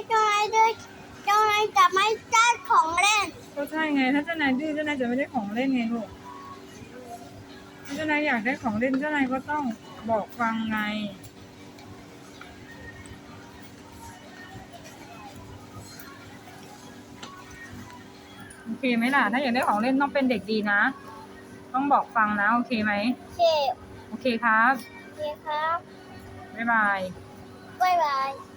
ายดื้อเจ้านายจะไม่ได้ของเล่น ก็ใช่ไง ถ้าเจ้านายดื้อเจ้านายจะไม่ได้ของเล่นไงลูกถ้าเจ้านายอยากได้ของเล่นเจ้านายก็ต้องบอกฟังไง โอเคไหมล่ะ ถ้าอยากได้ของเล่นต้องเป็นเด็กดีนะ ต้องบอกฟังนะ โอเคไหมโอเคโอเคครับโอเคครับ บ๊ายบาย บ๊ายบาย